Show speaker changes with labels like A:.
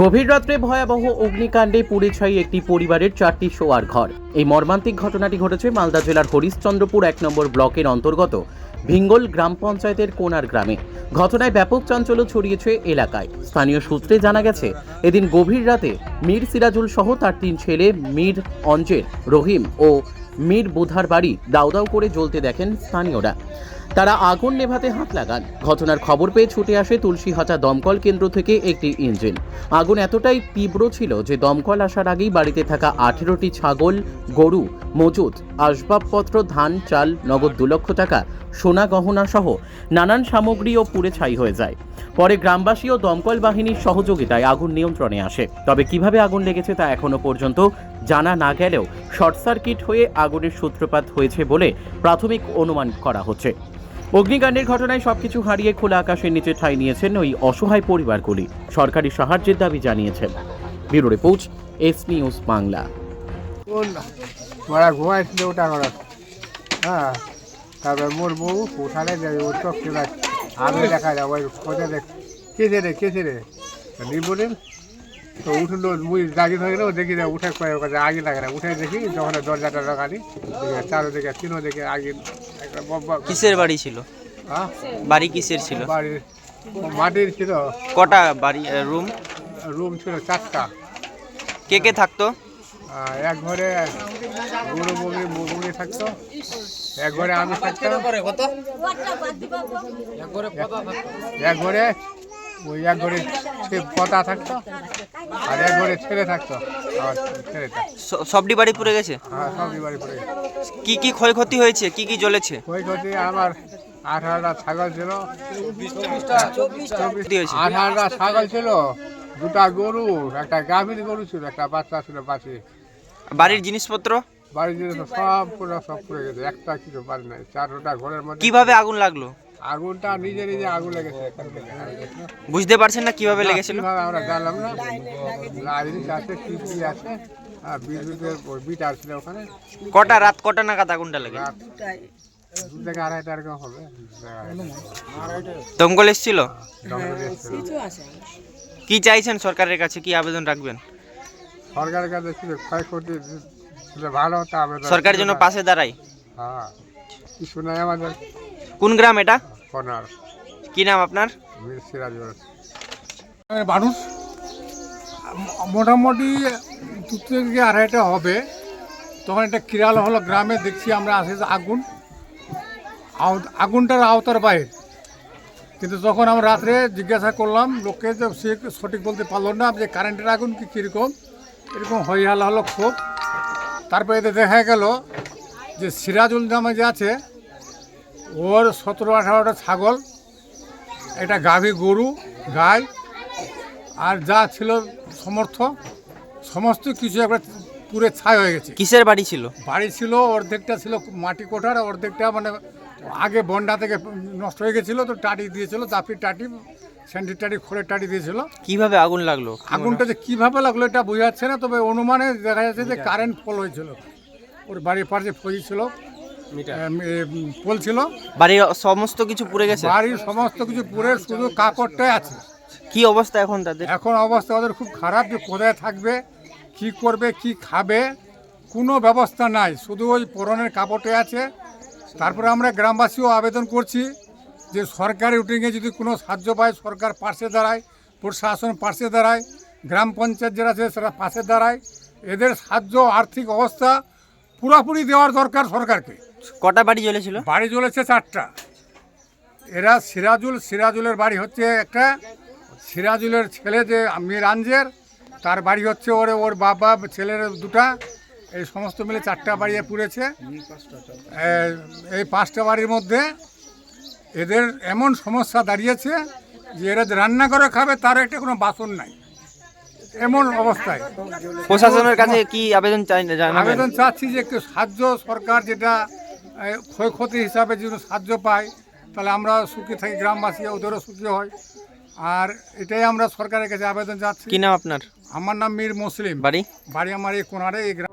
A: গভীর রাত্রে ভয়াবহ অগ্নিকাণ্ডে পুড়ে ছাই একটি পরিবারের চারটি শোয়ার ঘর। এই মর্মান্তিক ঘটনাটি ঘটেছে মালদা জেলার হরিশ্চন্দ্রপুর এক নম্বর ব্লকের অন্তর্গত ভিঙ্গল গ্রাম পঞ্চায়েতের কোনার গ্রামে। ঘটনায় ব্যাপক চাঞ্চল্য ছড়িয়েছে এলাকায়। স্থানীয় সূত্রে জানা গেছে, এদিন গভীর রাতে মীর সিরাজুল সহ তার তিন ছেলে মীর অঞ্জের, রহিম ও মীর বুধার বাড়ি দাউ দাউ করে জ্বলতে দেখেন স্থানীয়রা। তারা আগুন নেভাতে হাত লাগান। ঘটনার খবর পেয়ে ছুটে আসে তুলসীহাটা দমকল কেন্দ্র থেকে একটি ইঞ্জিন। আগুন এতটাই তীব্র ছিল যে দমকল আসার আগেই বাড়িতে থাকা আঠেরোটি ছাগল, গরু, মজুদ, আসবাবপত্র, ধান, চাল, নগদ দু লক্ষ টাকা, সোনা গহনা সহ নানান সামগ্রীও পুড়ে ছাই হয়ে যায়। পরে গ্রামবাসী ও দমকল বাহিনীর সহযোগিতায় আগুন নিয়ন্ত্রণে আসে। তবে কীভাবে আগুন লেগেছে তা এখনও পর্যন্ত জানা না গেলেও শর্ট সার্কিট হয়ে আগুনের সূত্রপাত হয়েছে বলে প্রাথমিক অনুমান করা হচ্ছে। অগ্নিকাণ্ডের ঘটনায় সবকিছু হারিয়ে খোলা আকাশের নিচে ঠাঁই নিয়েছেন ওই অসহায় পরিবারগুলি। সরকারি সাহায্যের দাবি জানিয়েছেন। Bureau report, S news Bangla.
B: ওটা ওরা হ্যাঁ মোর বউ ওর দেখা কেছে রে কেছে রে তো উঠল দেখি উঠে আগে লাগে না। উঠে দেখি, যখন দরজাটা লাগালি, চারোদিকে তিনো দিকে আগে
C: কিসের বাড়ি ছিল?
B: হ্যাঁ?
C: বাড়ি কিসের ছিল?
B: বাড়ির মাটির ছিল।
C: কটা বাড়ি রুম?
B: রুম ছিল চারটা।
C: কে কে থাকতো?
B: এক ঘরে বুড়ো বমি বমি থাকতো। এক ঘরে আমি থাকতাম এক ঘরে ওই এক ঘরে সে পতা থাকতো আর এক ঘরে ছেলে থাকতো আমার ছেলেটা
C: বাড়ি পুড়ে গেছে?
B: হ্যাঁ সবই বাড়ি পড়ে গেছে।
C: কি কি ক্ষয়ক্ষতি হয়েছে? কি কি জ্বলেছে?
B: ওই ক্ষতি আমার আঠারোটা ছাগল ছিল। আঠারোটা ছাগল ছিল দুটা গরু একটা গাভীর গরু ছিল একটা বাচ্চা ছিল পাশে।
C: বাড়ির জিনিসপত্র?
B: বাড়ির জিনিস সব পুরো সব পুড়ে গেছে। একটা কিছু পারি নাই চারটা ঘরের মধ্যে।
C: কীভাবে আগুন লাগল?
B: আগুনটা নিজে নিজে আগুন লেগেছে
C: বুঝতে পারছেন না কীভাবে লেগেছিল?
B: আমরা জানলাম না? লাইট আছে টিভি আছে আর বিদ্যুতের ওই বিটার ছিল ওখানে।
C: কটা রাত কটা নাগাদ আগুনটা লেগে?
B: হবে।
C: দমকল এসেছিল? কি চাইছেন সরকারের কাছে? কি আবেদন রাখবেন?
B: সরকারের কাছে ক্ষয়ক্ষতি ভালো হতো আবেদন।
C: সরকারের জন্য পাশে দাঁড়াই
B: হ্যাঁ কিছু নাই আমাদের।
C: কোন গ্রাম এটা?
B: কনার
C: কি নাম আপনার?
B: বীর সিরাজ
D: মানুষ মোটামুটি দু থেকে আড়াইটা হবে। তখন একটা কিরাল হলো গ্রামে দেখছি আমরা আসে যে আগুন। আগুনটার আওতার বাইরে। কিন্তু তখন আমরা রাত্রে জিজ্ঞাসা করলাম লোককে যে সে সঠিক বলতে পারল না যে কারেন্টের আগুন কি কীরকম এরকম হই হাল্লা হলো খুব তারপরে এতে দেখা গেল যে সিরাজুল নামে যে আছে ওর সতেরো আঠারোটা ছাগল একটা গাভী গরু গাই আর যা ছিল সমর্থ সমস্ত কিছু একবার পুরে ছাই হয়ে গেছে।
C: কিসের বাড়ি ছিল?
D: বাড়ি ছিল অর্ধেকটা ছিল মাটি কোঠার অর্ধেকটা মানে আগে বন্ডা থেকে নষ্ট হয়ে গেছিল তো টাটি দিয়েছিল জাফি টাটি স্যান্ডি টাটি খড়ের টাটি দিয়েছিল।
C: কীভাবে আগুন লাগল?
D: আগুনটা যে কীভাবে লাগল এটা বোঝা যাচ্ছে না তবে অনুমানে দেখা যাচ্ছে যে কারেন্ট ফল হয়েছিল। ওর বাড়ির পাশে ফজি ছিল। পোল ছিল।
C: বাড়ির সমস্ত কিছু পুড়ে গেছে?
D: বাড়ির সমস্ত কিছু পুড়ে শুধু কাপড়টাই আছে।
C: কি অবস্থা এখন তাদের?
D: এখন অবস্থা ওদের খুব খারাপ যে কোথায় থাকবে কি করবে কি খাবে কোনো ব্যবস্থা নাই। শুধু ওই পরনের কাপড়টাই আছে। তারপরে আমরা গ্রামবাসীও আবেদন করছি যে সরকারি উটিংয়ে যদি কোনো সাহায্য পায় সরকার পাশে দাঁড়ায় প্রশাসন পাশে দাঁড়ায় গ্রাম পঞ্চায়েত যারা আছে সেটা পাশে দাঁড়ায় এদের সাহায্য আর্থিক অবস্থা পুরোপুরি দেওয়ার দরকার সরকারকে।
C: কটা বাড়ি জ্বলেছিল?
D: বাড়ি চলেছে চারটা। এরা সিরাজুল সিরাজুলের বাড়ি হচ্ছে একটা। সিরাজুলের ছেলে যে মীর আঞ্জের তার বাড়ি হচ্ছে ওরে ওর বাবা ছেলের দুটা। এই সমস্ত মিলে চারটা বাড়ি পুড়েছে। এই পাঁচটা বাড়ির মধ্যে এদের এমন সমস্যা দাঁড়িয়েছে যে এরা যে রান্না করে খাবে তার একটা কোনো বাসন নাই। এমন অবস্থায়।
C: প্রশাসনের কাছে কি আবেদন চাই
D: আবেদন চাচ্ছি যে একটু সাহায্য সরকার যেটা ক্ষয়ক্ষতি হিসাবে যদি সাহায্য পায় তাহলে আমরা সুখী থাকি গ্রামবাসী ওদেরও সুখী হয়। আর এটাই আমরা সরকারের কাছে আবেদন চাচ্ছি
C: কি নাম আপনার?
D: আমার নাম মীর মুসলিম।
C: বাড়ি?
D: বাড়ি আমার এই কোনারে এই গ্রাম।